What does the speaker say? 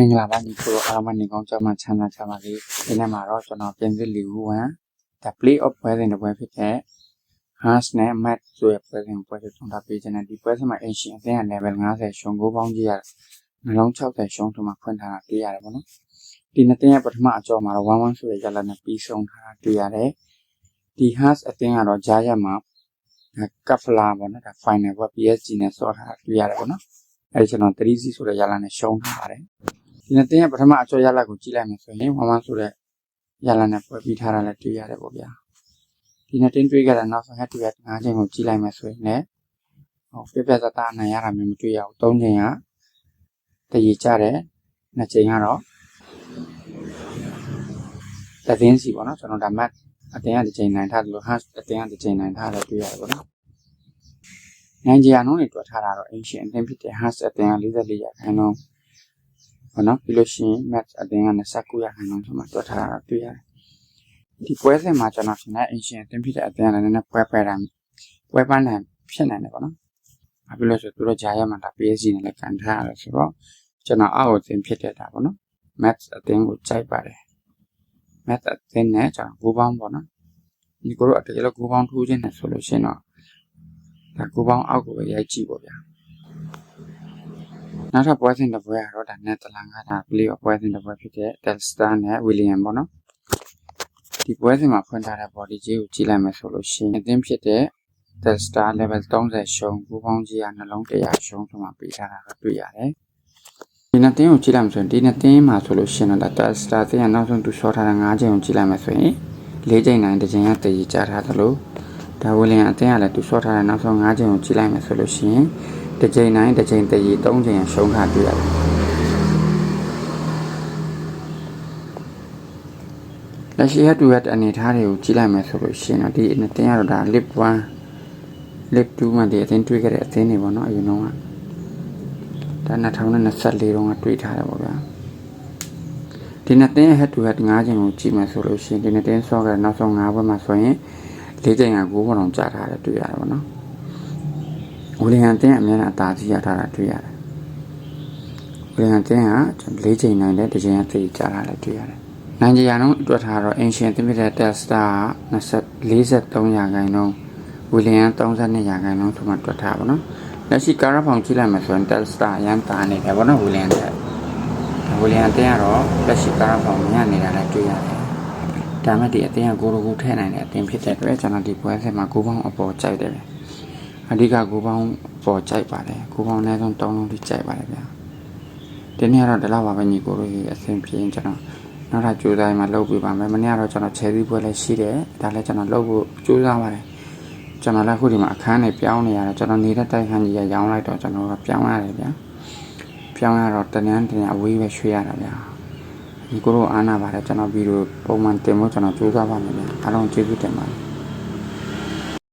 မင်္ဂလာပါညီကိုတို့အားလုံးနေကောင်းကြမှာချမ်းသာကြပါစေဒီနေ့မှာတော့ကျွန်တော်ပြင်သစ်လီဝူဝန် The Play of ပွဲစဉ်တစ်ပွဲဖြစ်တဲ့ Hans နဲ့ Matt ဆိုတဲ့ပွဲစဉ်ပွဲတွေထုံတာပေးခြင်းနဲ့ဒီပွဲစဉ်မှာ Ancient အသင်းက level 50ရှုံကိုပေါင်းကြည့်ရနှလုံး60ရှုံထုံမှာဖွင့်ထားတာတွေ့ရတယ်ပေါ့နော်ဒီနှစ်သင်းရဲ့ပထမအကြောမှာတော့1-1ဆိုတဲ့ရလဒ်နဲ့ပြီးဆုံးထားတာတွေ့ရတယ်ဒီ Hans အသင်းကတော့ဂျာရက်မှာကပ်ဖလာပေါ့နော်ဒါ final ဘ PSG နဲ့ဆော့ထားတာတွေ့ရတယ်ပေါ့နော်အဲဒီကျွန်တော်3-0ဆိုတဲ့ရလဒ်နဲ့ရှုံးထားပါတယ် ဒီနှစ်တင်းရဲ့ပထမအကျော်ရလဒ်ကိုကြည့်လိုက်မယ်ဆိုရင်ဝမ်ဝမ်ဆိုတဲ့ရလဒ်နဲ့ပွဲပြီးထားတာလည်းတွေ့ရတယ်ပေါ့ဗျာဒီနှစ်တင်းတွေ့ကြတဲ့နောက်ဆုံးဟက်တူရ၅ချိန်ကိုကြည့်လိုက်မယ်ဆိုရင်လည်းဟောပြပြသသားအနိုင်ရတာမျိုးမတွေ့ရဘူး၃ချိန်ကတည်ရကြတယ်နှစ်ချိန်ကတော့တသင်းစီပေါ့နော်ကျွန်တော်ဒါမတ်အတင်းကတစ်ချိန်နိုင်ထားတယ်လို့ဟတ်အတင်းကတစ်ချိန်နိုင်ထားတယ်တွေ့ရတယ်ပေါ့နော်နိုင်ဂျီယာနှုန်းတွေတွက်ထားတာတော့ ancient အသင်းဖြစ်တဲ့ hats အတင်းက44ရာခိုင်နှုန်း ပေါ့နော်ပြီးလို့ရှိရင် match အတင်းက29ရာခိုင်နှုန်းဆိုမှတွက်ထားတာတွေ့ရတယ်ဒီပွဲစဉ်မှာကျွန်တော်ရှင်တဲ့ ancient အတင်းဖြစ်တဲ့အတင်းကလည်းနည်းနည်းပွဲပွဲတာပွဲပန်းနိုင်ဖြစ်နိုင်တယ်ပေါ့နော်ဘာဖြစ်လို့ဆိုသူတို့ဂျာရမှာဒါ PSG နဲ့လည်းကန်ထားရတယ်ဆိုတော့ကျွန်တော်အောက်အသင်းဖြစ်တဲ့တာပေါ့နော် match အတင်းကိုကြိုက်ပါတယ် match အသင်းနဲ့ကျွန်တော်ဘူပေါင်းပေါ့နော်ဒီကိုတော့တကယ်လို့ဘူပေါင်းထိုးခြင်းနဲ့ဆိုလို့ရှိရင်တော့ဒါဘူပေါင်းအောက်ကိုပဲရိုက်ကြည့်ပေါ့ဗျာ နောက်ထပ်ပွဲစဉ်တစ်ပွဲကတော့ဒါနဲ့တလန်ကဒါ play of ပွဲစဉ်တစ်ပွဲဖြစ်တဲ့ Telstar နဲ့ William ပေါ့နော်ဒီပွဲစဉ်မှာဖွင့်ထားတဲ့ body ကြီးကိုကြည့်လိုက်မယ်ဆိုလို့ရှိရင်အသင်းဖြစ်တဲ့ Telstar level 30ရှုံးဘူပေါင်းကြီးကနှလုံး100ရှုံးဆိုမှပေးထားတာတော့တွေ့ရတယ်ဒီနှစ်တင်းကိုကြည့်လိုက်မှဆိုရင်ဒီနှစ်တင်းမှာဆိုလို့ရှိရင်တော့ Telstar တင်းကနောက်ဆုံးသူရှော့ထားတဲ့9ချိန်ကိုကြည့်လိုက်မှဆိုရင်၄ချိန်နိုင်တစ်ချိန်ကတည်ကြထားသလိုဒါဝလင်အတင်းကလည်းသူရှော့ထားတဲ့နောက်ဆုံး9ချိန်ကိုကြည့်လိုက်မှဆိုလို့ရှိရင် တစ်ချိန်နိုင်တစ်ချိန်တည်3ချိန်ရှုံးခါတွေ့ရတယ်လက်ရှိရတူရတဲ့အနေထားတွေကိုကြည့်လိုက်မယ်ဆိုလို့ရှိရင်တော့ဒီနှစ်တင်းကတော့ဒါ lip 1 lip 2မှာဒီအတင်းတွေ့ခဲ့တဲ့အတင်းတွေပေါ့နော်အရင်တော့ကဒါ2024တုန်းကတွေ့ထားတယ်ပေါ့ဗျာဒီနှစ်တင်း head to head 5ချိန်ကိုကြည့်မယ်ဆိုလို့ရှိရင်ဒီနှစ်တင်းဆော့ခဲ့နောက်ဆုံး5ဘက်မှာဆိုရင်၄ချိန်က9ဘက်အောင်ကြာထားတယ်တွေ့ရတယ်ပေါ့နော် ဝီလီယံတင်းအများနဲ့အသာကြီးရထားတာတွေ့ရတယ်ဝီလီယံတင်းက၄ချိန်နိုင်တဲ့တစ်ချိန်ကသိကြာထားတယ်တွေ့ရတယ်နိုင်ဂျီယာနှုန်းအတွက်ထားတော့ ancient တင်ပြတဲ့ testa က43ရာခိုင်နှုန်းဝီလီယံ32ရာခိုင်နှုန်းဆိုမှတွက်ထားပါတော့လက်ရှိကာရဖောင်ကြည့်လိုက်မှဆိုရင် testa ရမ်းတာနေတယ်ဗောနော်ဝီလီယံတဲ့ဝီလီယံတင်းကတော့လက်ရှိကာရဖောင်မြင်နေတာလည်းတွေ့ရတယ်ဒါမဲ့ဒီအတင်းကကိုလိုကိုထည့်နိုင်တဲ့အတင်းဖြစ်တဲ့အတွက်ကျွန်တော်ဒီပွဲစဉ်မှာကိုပေါင်းအပေါ်ကြိုက်တယ်ပဲ အဓိကကိုပေါင်းပေါ်ကြိုက်ပါတယ်ကိုပေါင်းအနည်းဆုံး3လုံးထိကြိုက်ပါတယ်ဗျာဒီနေ့ကတော့ဒီလောက်ပါပဲညီကိုတို့အဆင်ပြေရင်ကျွန်တော်နောက်ထပ်ကြိုးစားမှလုပ်ပြပါမယ်မနေ့ကတော့ကျွန်တော်ချယ်သီးပွဲလည်းရှိတယ်ဒါလည်းကျွန်တော်လုပ်ဖို့ကြိုးစားပါတယ်ကျွန်တော်လည်းခုဒီမှာအခန်းနေပြောင်းနေရတယ်ကျွန်တော်နေတဲ့တိုက်ခန်းကြီးရရောင်းလိုက်တော့ကျွန်တော်ကပြောင်းရတယ်ဗျာပြောင်းရတော့တနန်းတနန်းအဝေးပဲရွှေ့ရတာဗျာဒီကိုတို့အားနာပါတယ်ကျွန်တော်ဗီဒီယိုပုံမှန်တင်ဖို့ကျွန်တော်ကြိုးစားပါမယ်ဗျာအားလုံးကျေးဇူးတင်ပါတယ်